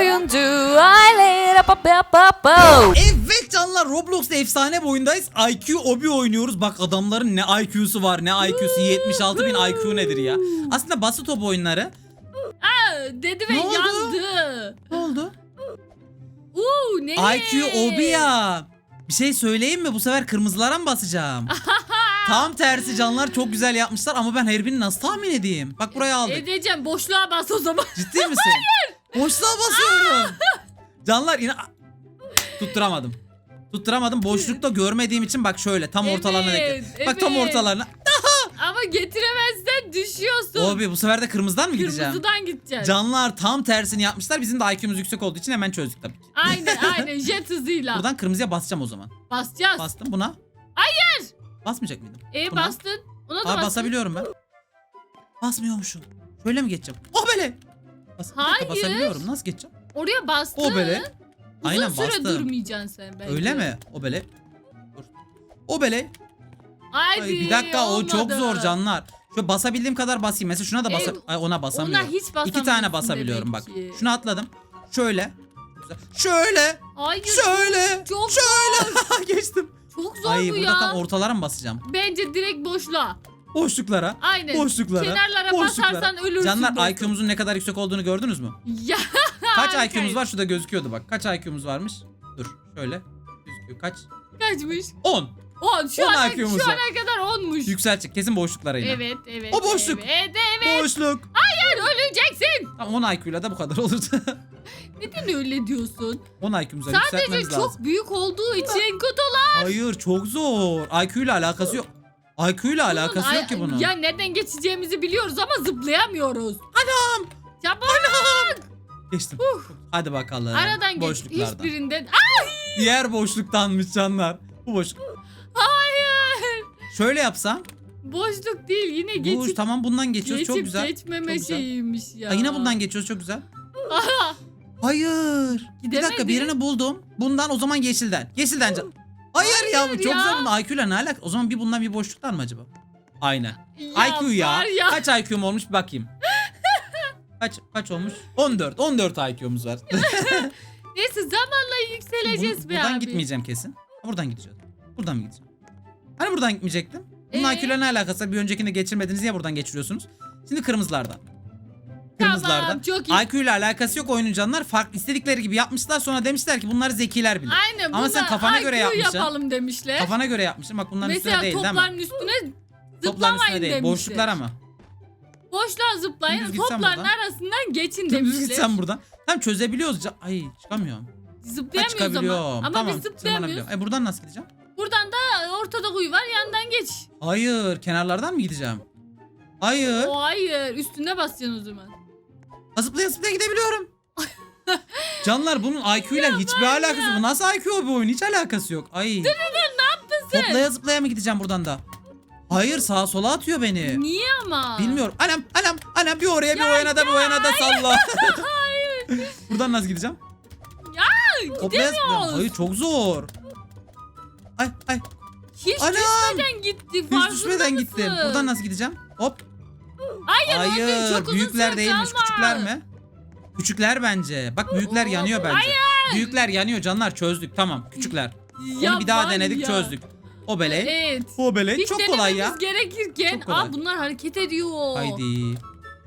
oyuncu aile. Evet canlar Roblox'ta efsane bir oyundayız. IQ Obi oynuyoruz. Bak adamların ne IQ'su var ne IQ'su 76 bin IQ nedir ya. Aslında basit top oyunları. Aa, dedi ve Ne oldu? yandı. Ne oldu? Uuu ne? IQ Obi ya. Bir şey söyleyeyim mi? Bu sefer kırmızılara mı basacağım? Tam tersi canlar çok güzel yapmışlar ama ben her birini nasıl tahmin edeyim? Bak buraya aldık. Edeceğim boşluğa bas o zaman. Ciddi misin? Boşluğa basıyorum. Canlar yine tutturamadım. Tutturamadım. Boşlukta görmediğim için bak şöyle tam ortalarına Evet, denk. Bak tam evet. ortalarına. Ama getiremezsen düşüyorsun. Obi bu sefer de kırmızıdan mı gideceğim? Kırmızıdan gideceksin. Canlar tam tersini yapmışlar. Bizim de IQ'muz yüksek olduğu için hemen çözdük tabii ki. Aynen aynen jet hızıyla. Buradan kırmızıya basacağım o zaman. Basacağız. Bastım buna. Hayır. Basmayacak mıydım? E Buna. bastın. Ona da Aa, bastın. basabiliyorum ben. Basmıyormuşum. Şöyle mi geçeceğim? Oh böyle. Bas, Hayır. basabiliyorum. Nasıl geçeceğim? Oraya bastın. O böyle. Uzun Aynen süre bastım. durmayacaksın sen bence. Öyle mi? O böyle. Dur. O böyle. Haydi. Ay, bir dakika o çok olmadı. zor canlar. Şöyle basabildiğim kadar basayım. Mesela şuna da basa E, Ay, ona basamıyorum. Hiç İki tane basabiliyorum bak. demek ki. Şuna atladım. Şöyle. Güzel. Şöyle. Hayır. Şöyle. Çok Şöyle. Geçtim. Çok zor Ay bu burada ya. tam ortalara mı basacağım? Bence direkt boşluğa. Boşluklara. Aynen. Boşluklara. Kenarlara boşluklara. basarsan ölürsün. Canlar dostum. IQ'muzun ne kadar yüksek olduğunu gördünüz mü? Ya. Kaç. IQ'muz var? Şurada gözüküyordu bak. Kaç IQ'muz varmış? Dur şöyle. Gözüküyor. Kaç? Kaçmış? 10. 10. Şu, On ana, IQ'muz şu var. ana kadar 10'muş. Yükseltecek. Kesin boşluklara yine. Evet evet. O boşluk. Evet evet. Boşluk. Hayır öleceksin. Tamam 10 IQ'yla da bu kadar olurdu. Neden öyle diyorsun? 10 IQ'muza Sadece yükseltmemiz çok lazım. büyük olduğu için kutular. Hayır çok zor. IQ ile alakası yok. IQ ile alakası Bunun yok ki ay- bunun. Ya nereden geçeceğimizi biliyoruz ama zıplayamıyoruz. Anam. Çabuk. Geçtim. Hadi bakalım. Aradan geç. Boşluklardan. Hiçbirinden. Aa, Diğer boşluktanmış canlar. Bu boşluk. hayır. Şöyle yapsam. Boşluk değil yine Bu geçip tamam bundan geçiyoruz. geçip çok güzel. geçmeme Çok güzel. şeyiymiş ya. Ha, yine bundan geçiyoruz çok güzel. Aha, Hayır. Bir dakika birini buldum. Bundan o zaman yeşilden. Yeşilden can. Hayır, ya bu Hayır çok ya. güzel bunun IQ ile ne alaka? O zaman bir bundan bir boşluklar mı acaba? Aynen. ya IQ ya. ya. Kaç IQ'm olmuş bir bakayım. kaç kaç olmuş? 14. 14 IQ'muz var. Neyse zamanla yükseleceğiz Bu- be buradan abi. gitmeyeceğim kesin. Buradan gideceğiz. Buradan mı gideceğim? Hani buradan gitmeyecektim? Bunun Ee? IQ ile ne alakası? Bir öncekinde geçirmediniz ya buradan geçiriyorsunuz. Şimdi kırmızılardan. Kırmızılardan. Tamam çok iyi. IQ ile alakası yok oyunun canlar. Farklı istedikleri gibi yapmışlar. Sonra demişler ki bunlar zekiler bilir. Aynen Ama sen kafana IQ göre yapmışsın. yapalım demişler. Kafana göre yapmışsın. Bak bunların Mesela üstüne değil değil mi? topların üstüne zıplamayın üstüne değil. demişler. Boşluklara mı? Boşluğa zıplayın Dümdüz topların buradan. arasından geçin Dümdüz demişler. gitsen buradan. Tam çözebiliyoruz. Ay çıkamıyorum. Ha, Zıplayamıyoruz çıkabiliyorum. ama. Ama tamam, biz zıplayamıyoruz. E buradan nasıl gideceğim? Buradan da ortada kuyu var yandan geç. Hayır. Kenarlardan mı gideceğim? Hayır. O hayır üstüne basacaksın o zaman. Zıplaya zıplaya gidebiliyorum. Canlar bunun IQ ile hiçbir alakası yok. Bu nasıl IQ bu oyun? Hiç alakası yok. Ay. Dur dur ne yaptın sen? Hoplaya zıplaya mı gideceğim buradan da? Hayır sağa sola atıyor beni. Niye ama? Bilmiyorum. Anam anam anam bir oraya bir o yana da bir o yana da salla. buradan nasıl gideceğim? Ya Hoplaya zıplaya. gidemiyoruz. Hayır çok zor. Ay ay Hiç Anam! düşmeden gitti. hiç farkında düşmeden mısın? gittim. Buradan nasıl gideceğim? Hop. Hayır, Hayır çok uzun büyükler süre değilmiş kalma. küçükler mi? Küçükler bence. Bak büyükler yanıyor bence. Büyükler yanıyor canlar çözdük tamam küçükler. Onu bir daha denedik ya. çözdük. O belek. Evet. O belek Hiç çok kolay ya. denememiz gerekirken Çok kolay. aa bunlar hareket ediyor. Haydi.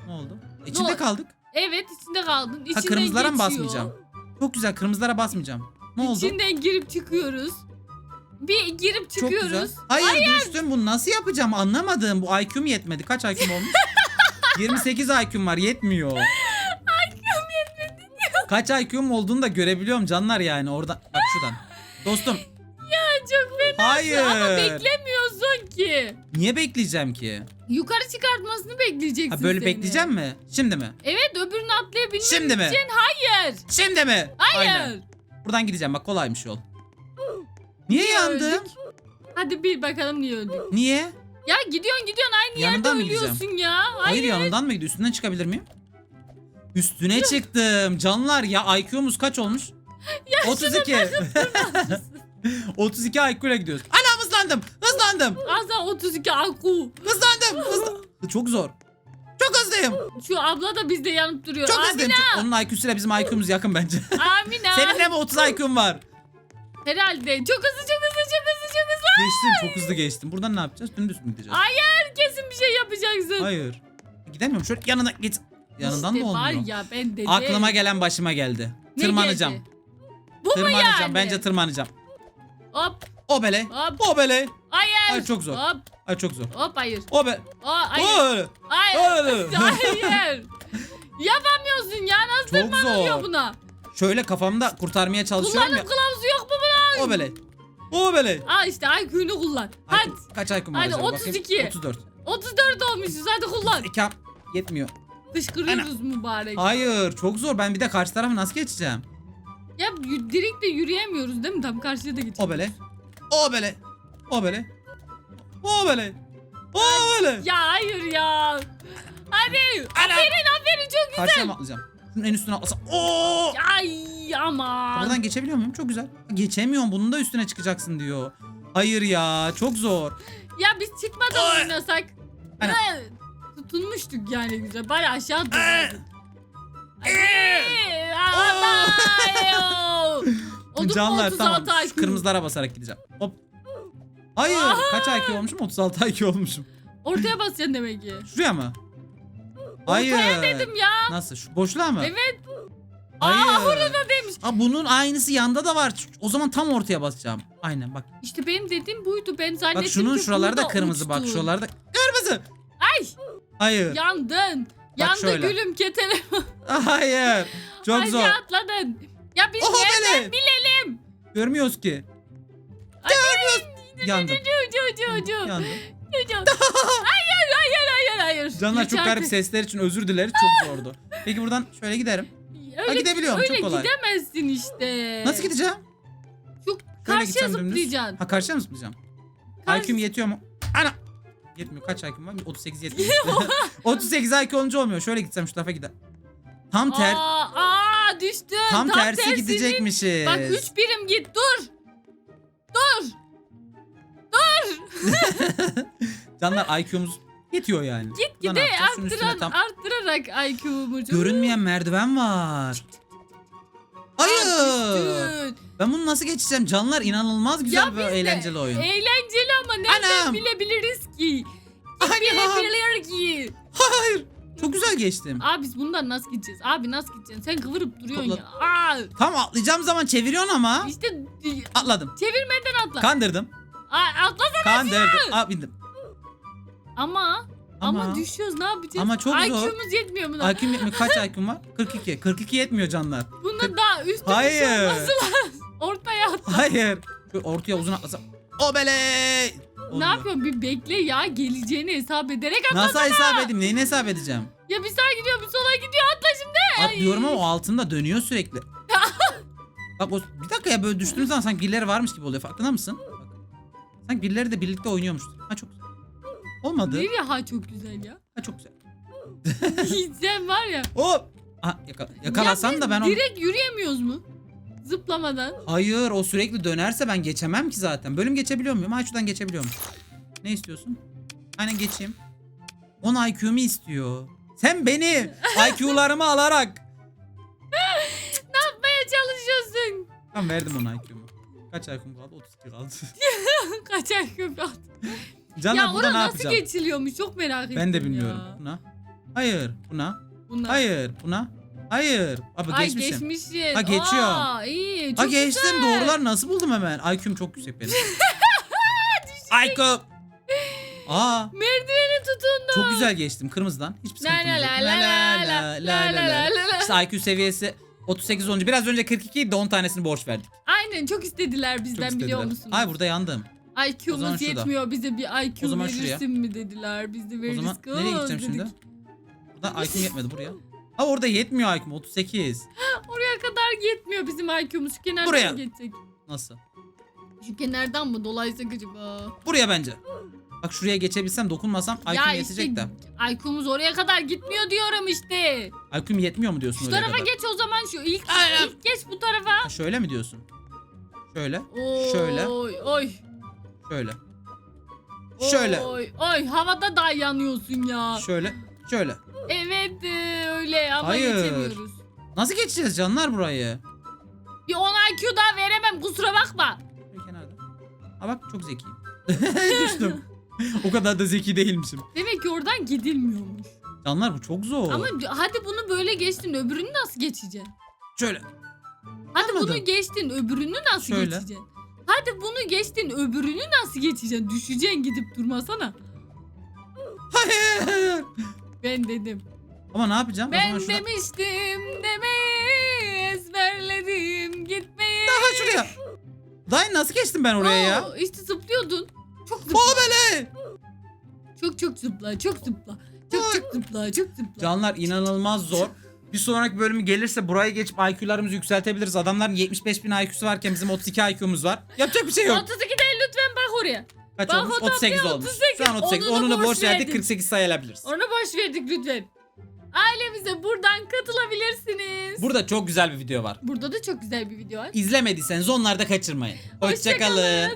Ne oldu? İçinde Ne- kaldık. Evet içinde kaldın. İçinden Ha kırmızılara mı geçiyor. basmayacağım? Çok güzel kırmızılara basmayacağım. Ne oldu? İçinden girip çıkıyoruz. Bir girip Çok çıkıyoruz. güzel. Hayır, düştüm. Bunu nasıl yapacağım anlamadım. Bu IQ'm yetmedi. Kaç IQ'm olmuş? 28 IQ'm var. Yetmiyor. IQ'm yetmedi Kaç IQ'm olduğunu da görebiliyorum canlar yani oradan. Bak şuradan. Dostum Ya çok fena. hayır. Ama beklemiyorsun ki. Niye bekleyeceğim ki? Yukarı çıkartmasını bekleyeceksin Ha böyle seni. bekleyeceğim mi? Şimdi mi? Evet öbürünü atlayabilmek Şimdi mi? için hayır. Şimdi mi? Hayır. Aynen. Buradan gideceğim bak kolaymış yol. Niye, yandım? öldük? Hadi bir bakalım niye öldük. Niye? Ya gidiyorsun gidiyorsun aynı Yanından mı yerde gideceğim? ölüyorsun ya. Hayır. Hayır. yanından mı gidiyor? Üstünden çıkabilir miyim? Üstüne çıktım. Canlar ya IQ'muz kaç olmuş? 32. 32 IQ ile gidiyoruz. Anam hızlandım. Hızlandım. Azza 32 aku. Hızlandım. Hızlandım. Çok zor. Çok hızlıyım. Şu abla da bizde yanıp duruyor. Çok hızlıyım. Amina. Çok- Onun IQ'suyla bizim IQ'muz yakın bence. Amina. Senin de mi 30 IQ'un var? Herhalde. Çok hızlı çok hızlı çok hızlı çok hızlı. Geçtim çok hızlı geçtim. Buradan ne yapacağız? Dümdüz mü gideceğiz? Hayır kesin bir şey yapacaksın. Hayır. Gidemiyorum. Şöyle yanına git. Yanından işte da olmuyor. var ya ben dedim. Aklıma gelen başıma geldi. Ne Tırmanacağım. geldi? Bu mu Tırmanacağım. yani? Bence tırmanacağım. Hop O bele. hop. O bele. Hayır. Ay, çok zor. Hop Ay çok zor. hop hayır. O be. O, hayır. O öyle. Hayır. Öyle. Hayır. Yapamıyorsun ya nasıl Çok tırmanılıyor zor. buna? Şöyle kafamda kurtarmaya çalışıyorum Kullanım ya. kılavuzu yok mu buna? O bele. O bele. Al işte IQ'nu kullan. Hadi. Kaç IQ'm var Hadi, acaba? Bakayım. 32. 34. 34 olmuşuz hadi kullan. İki yetmiyor. Dışkırıyoruz mübarek. Hayır çok zor. Ben bir de karşı tarafı nasıl geçeceğim? Ya y- direkt de yürüyemiyoruz değil mi? Tam karşıya da gideceğiz. O bele. O bele. O bele. O bele. O bele. Ya hayır ya. Hadi. Aferin aferin çok güzel. Karşıya mı atlayacağım? Şunun en üstüne atlasam. Oo! Ay aman. Buradan geçebiliyor muyum? Çok güzel. Geçemiyorum. Bunun da üstüne çıkacaksın diyor. Hayır ya. Çok zor. Ya biz çıkmadan Oy. oynasak. Ana. Ha, Tutunmuştuk yani güzel. Bari aşağı atladık. Ay. Olur mu Canlar 36 tamam. Şu IQ? kırmızılara basarak gideceğim. Hop. Hayır. Kaç IQ olmuşum? 36 IQ olmuşum. Ortaya basacaksın demek ki. Şuraya mı? Hayır. Ortaya dedim ya. Nasıl? Şu boşluğa mı? Evet. Hayır. orada demiş. Aa, bunun aynısı yanda da var. O zaman tam ortaya basacağım. Aynen bak. İşte benim dediğim buydu. Ben zannettim Bak şunun ki şuraları da burada kırmızı bak. uçtu. Şuralarda kırmızı. Ay Hayır. yandın. Yandı şöyle. gülüm ketene. Hayır. Çok Aşağı zor. atladın. Ya biz Oha nereden bele. bilelim? Görmüyoruz ki. Ay, Yandım. Ucu ucu ucu. Yandım. Hayır hayır hayır hayır. Canlar çok garip sesler için özür dileriz. Çok zordu. Peki buradan şöyle giderim. Öyle, gidebiliyorum, öyle çok kolay. gidemezsin işte. Nasıl gideceğim? Şöyle karşıya zıplayacaksın. Ha karşıya mı zıplayacağım? Karşı- IQ'm yetiyor mu? Ana! Yetmiyor. Kaç IQ'm var? 38 yetmiyor. 38 IQ olunca olmuyor. Şöyle gitsem şu tarafa gider. Tam ter Aa, aa düştün. tam, tersi tersini- gidecekmişiz. Bak 3 birim git dur. Dur. Canlar IQ'muz yetiyor yani. Git Buradan gide atacağız. Şunun üstüne arttıran, tam arttırarak IQ'mu. görünmeyen merdiven var. Hayır. Ben bunu nasıl geçeceğim? Canlar inanılmaz güzel Ya biz de eğlenceli oyun. Eğlenceli ama nereden Anam. bilebiliriz ki? Anam. bilebilir ki? Hayır. Çok güzel geçtim. Abi biz bundan nasıl gideceğiz? Abi nasıl gideceksin? Sen kıvırıp duruyorsun Topla- ya. Aa, Tam atlayacağım zaman çeviriyorsun ama. işte Atladım. çevirmeden atla. Kandırdım. Aa, atlasana. Kandırdım. Aa bindim. Ama, ama Ama düşüyoruz ne yapacağız? Ama çok zor. IQ'muz yetmiyor buna. IQ'm yetmiyor. Kaç IQ'm var? 42. 42 yetmiyor canlar. Bunda daha üstü bir şey Hayır. olması lazım. Ortaya atla. Hayır. Şöyle ortaya uzun atlasam. O bele. Ne yapıyorsun? Bir bekle ya. Geleceğini hesap ederek atla. Nasıl hesap edeyim? Neyini hesap edeceğim? Ya bir sağa gidiyor bir sola gidiyor. Atla şimdi. Atlıyorum ama o altında dönüyor sürekli. Bak o bir dakika ya böyle düştüğümüz zaman sanki birileri varmış gibi oluyor. Farkında mısın? Bak. Sanki birileri de birlikte oynuyormuş. Ha çok güzel. Olmadı. Nereye ha çok güzel ya. Ha çok güzel. Sen var ya. Hop. Aha, yaka, yakalasam Ya da ben onu... Direkt yürüyemiyoruz mu? Zıplamadan. Hayır o sürekli dönerse ben geçemem ki zaten. Bölüm geçebiliyor muyum? Ha şuradan geçebiliyorum. Ne istiyorsun? Aynen geçeyim. 10 IQ'mu istiyor. Sen benim IQ'larımı alarak. Ne yapmaya çalışıyorsun? Tamam verdim ona IQ'mu. Kaç IQ'm kaldı? 32 kaldı. Kaç IQ kaldı? Canlar ya burada orada nasıl geçiliyormuş çok merak ettim Ben de bilmiyorum. Ya. Buna. Hayır buna. Bunlar. Hayır buna. Hayır. Abi Ay geçmişim. geçmişsin. Ha, geçiyor. Aa, ha geçtim güzel. doğrular nasıl buldum hemen. IQ'm çok yüksek benim. IQ'm. Aa. Merdiveni tutundum. Çok güzel geçtim kırmızıdan. Hiçbir sıkıntım yok. La la la la la la la la. İşte IQ seviyesi 38 olunca biraz önce 42 de 10 tanesini borç verdik. Aynen çok istediler bizden çok istediler. biliyor musunuz? Ay burada yandım. IQ'muz şurada. yetmiyor bize bir IQ O zaman verirsin şuraya. mi dediler. Biz de O veririz. zaman kız nereye gideceğim dedik. şimdi? Burada IQ'm yetmedi buraya. Ha orada yetmiyor IQ'm 38. Oraya kadar yetmiyor bizim IQ'muz. Şu kenardan Buraya. mı geçsek? Nasıl? Şu kenardan mı dolaysak acaba? Buraya bence. Bak şuraya geçebilsem dokunmasam IQ'm ya yetecek işte de. IQ'muz oraya kadar gitmiyor diyorum işte. IQ'm yetmiyor mu diyorsun Şu oraya tarafa kadar? geç o zaman şu ilk, Aynen. ilk geç bu tarafa. Ha, şöyle mi diyorsun? Şöyle. Oy, Şöyle. Oy. Şöyle. Şöyle. Oy, oy havada da yanıyorsun ya. Şöyle. Şöyle. Evet e, öyle ama Hayır. geçemiyoruz. Nasıl geçeceğiz canlar burayı? Bir 10 IQ daha veremem kusura bakma. Şöyle kenarda. Aa bak çok zekiyim. Düştüm. o kadar da zeki değilmişim. Demek ki oradan gidilmiyormuş. Canlar bu çok zor. Ama hadi bunu böyle geçtin öbürünü nasıl geçeceksin? Şöyle. Hadi Anladım. bunu geçtin öbürünü nasıl Şöyle. geçeceksin? Hadi bunu geçtin öbürünü nasıl geçeceksin? Düşeceksin gidip durmasana. Hayır. Ben dedim. Ama ne yapacağım? O zaman Ben şurada- demiştim demeyi ezberledim gitmeyi. Daha şuraya. Dayı nasıl geçtim ben oraya ya? Oo, İşte zıplıyordun. Çok zıpla. Bobele. Çok çok zıpla. Çok zıpla. Çok çok zıpla. Çok zıpla. Canlar inanılmaz zor. Bir sonraki bölümü gelirse burayı geçip IQ'larımızı yükseltebiliriz. Adamların 75 bin IQ'su varken bizim 32 IQ'muz var. Yapacak bir şey yok. 32 değil lütfen bak oraya. Kaç Bak olmuş? o da 38 bir olmuş. 38. Şu an 38. Onu da boş verdik. verdim. 48 sayılabiliriz. Onu boş verdik lütfen. Ailemize buradan katılabilirsiniz. Burada çok güzel bir video var. Burada da çok güzel bir video var. İzlemediyseniz onları da kaçırmayın. Hoşça Hoşçakalın. kalın.